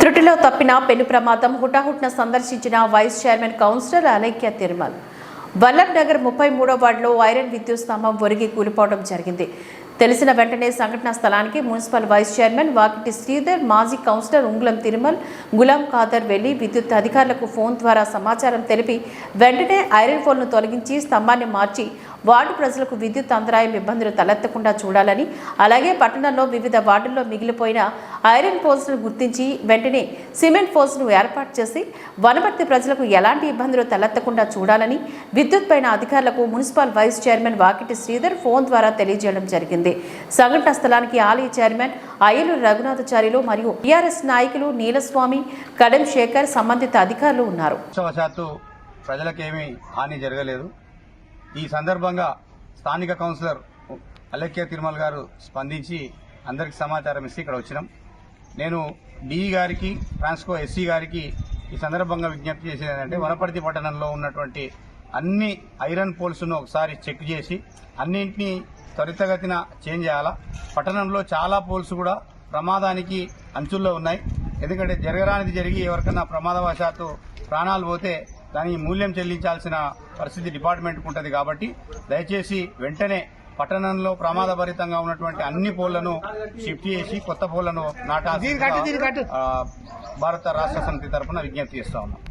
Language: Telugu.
త్రుటిలో తప్పిన పెను ప్రమాదం హుటాహుట్న సందర్శించిన vice chairman councillor Alaikya Tirumal. Vallabh Nagar ముప్పై మూడో వార్డులో ఐరన్ విద్యుత్ స్తంభం ఒరిగి కూలిపోవడం జరిగింది. తెలిసిన వెంటనే సంఘటనా స్థలానికి municipal vice chairman Vakiti Sridhar మాజీ కౌన్సిలర్ ఉంగులం తిరుమల్ గులాం ఖాదర్ వెళ్ళి విద్యుత్ అధికారులకు ఫోన్ ద్వారా సమాచారం తెలిపి వెంటనే ఐరన్ ఫోన్ను తొలగించి స్తంభాన్ని మార్చి వార్డు ప్రజలకు విద్యుత్ అంతరాయం ఇబ్బందులు తలెత్తకుండా చూడాలని అలాగే పట్టణంలో వివిధ వార్డుల్లో మిగిలిపోయిన ఐరన్ పోల్స్ను గుర్తించి వెంటనే సిమెంట్ పోల్స్ను ఏర్పాటు చేసి వనపర్తి ప్రజలకు ఎలాంటి ఇబ్బందులు తలెత్తకుండా చూడాలని విద్యుత్ పైన అధికారులకు municipal vice chairman Vakiti Sridhar phone ద్వారా తెలియజేయడం జరిగింది. సంఘటన స్థలానికి ఆలయ చైర్మన్ అయ్యలూరు రఘునాథచారిలు మరియు టీఆర్ఎస్ నాయకులు నీలస్వామి కడెం శేఖర్ సంబంధిత అధికారులు ఉన్నారు. ప్రజలకేమీ హాని జరగలేదు. ఈ సందర్భంగా స్థానిక కౌన్సిలర్ అలక్య తిరుమల గారు స్పందించి అందరికి సమాచారం ఇస్తే ఇక్కడ వచ్చినాం. నేను డిఈ గారికి ట్రాన్స్కో ఎస్సీ గారికి ఈ సందర్భంగా విజ్ఞప్తి చేసేది ఏంటంటే వనపర్తి పట్టణంలో ఉన్నటువంటి అన్ని ఐరన్ పోల్స్ను ఒకసారి చెక్ చేసి అన్నింటినీ త్వరితగతిన చేంజ్ చేయాలా? పట్టణంలో చాలా పోల్స్ కూడా ప్రమాదానికి అంచుల్లో ఉన్నాయి. ఎందుకంటే జరగరానిది జరిగి ఎవరికన్నా ప్రమాదవశాత్తు ప్రాణాలు పోతే దాని మూల్యం చెల్లించాల్సిన పరిస్థితి డిపార్ట్మెంట్కు ఉంటుంది కాబట్టి దయచేసి వెంటనే పట్టణంలో ప్రమాదభరితంగా ఉన్నటువంటి అన్ని పోళ్ళను షిఫ్ట్ చేసి కొత్త పోళ్ళను నాటాల్సి భారత రాష్ట్ర సమితి తరఫున విజ్ఞప్తి చేస్తా ఉన్నాం.